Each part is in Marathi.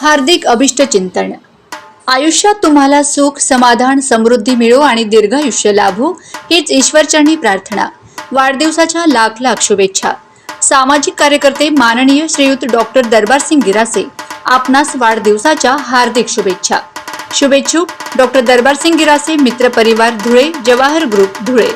हार्दिक अभिष्ट चिंतन. आयुष्यात तुम्हाला सुख समाधान समृद्धी मिळो आणि दीर्घायुष्य लाभो हीच ईश्वरचरणी प्रार्थना. वाढदिवसाच्या लाख लाख शुभेच्छा. सामाजिक कार्यकर्ते माननीय श्रीयुत डॉक्टर दरबारसिंग गिरासे आपणास वाढदिवसाच्या हार्दिक शुभेच्छा. शुभेच्छुक डॉक्टर दरबारसिंग गिरासे मित्र परिवार धुळे जवाहर ग्रुप धुळे.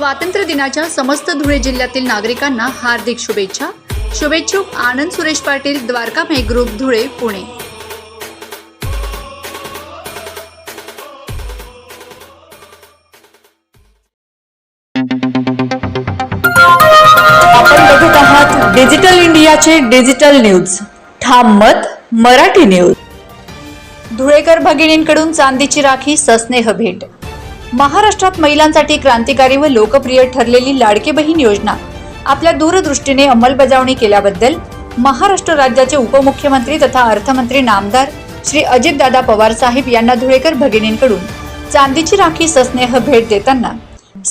स्वातंत्र्य दिनाच्या समस्त धुळे जिल्ह्यातील नागरिकांना हार्दिक शुभेच्छा. शुभेच्छुक आनंद सुरेश पाटील द्वारकामाई ग्रुप धुळे पुणे. आपण बघत आहात डिजिटल इंडियाचे डिजिटल न्यूज. ठाम मत मराठी न्यूज. धुळेकर भगिनींकडून चांदीची राखी सस्नेह भेट. महाराष्ट्रात महिलांसाठी क्रांतिकारी व लोकप्रिय ठरलेली लाडके बहीण योजना. आपल्या दूरदृष्टीने अंमलबजावणी केल्याबद्दल महाराष्ट्र राज्याचे उपमुख्यमंत्री तथा अर्थमंत्री नामदार श्री अजितदादा पवार साहेब यांना धुळेकर भगिनींकडून चांदीची राखी सस्नेह भेट देताना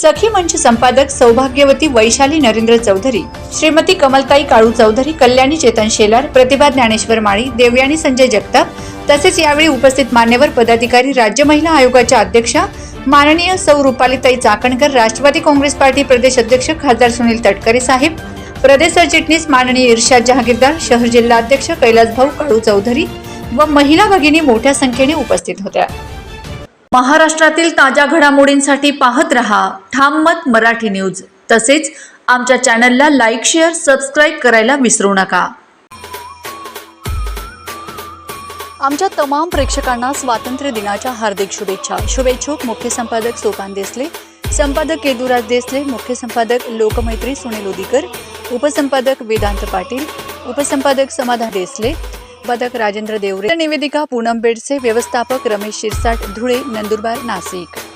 सखी मंच संपादक सौभाग्यवती वैशाली नरेंद्र चौधरी श्रीमती कमलताई काळू चौधरी कल्याणी चेतन शेलार प्रतिभा ज्ञानेश्वर माळी देवयानी संजय जगताप तसेच यावेळी उपस्थित मान्यवर पदाधिकारी राज्य महिला आयोगाच्या अध्यक्षा माननीय सौ रुपालीताई चाकणकर राष्ट्रवादी काँग्रेस पार्टी प्रदेश अध्यक्ष खासदार सुनील तटकरे साहेब प्रदेश सरचिटणीस माननीय इर्शाद जहागीरदार शहर जिल्हा अध्यक्ष कैलास भाऊ काळू चौधरी व महिला भगिनी मोठ्या संख्येने उपस्थित होत्या. महाराष्ट्रातील ताज्या घडामोडींसाठी पाहत रहा ठाम मत मराठी न्यूज. तसेच आमच्या चॅनलला लाईक शेअर सबस्क्राईब करायला विसरू नका. आमच्या तमाम प्रेक्षकांना स्वातंत्र्य दिनाच्या हार्दिक शुभेच्छा. शुभेच्छुक मुख्य संपादक सोपान देसले संपादक केदुराज देसले मुख्य संपादक लोकमैत्री सुनील उदीकर उपसंपादक वेदांत पाटील उपसंपादक समाधान देसले संपादक राजेंद्र देवरे निवेदिका पूनम बेडसे व्यवस्थापक रमेश शिरसाट धुळे नंदुरबार नाशिक.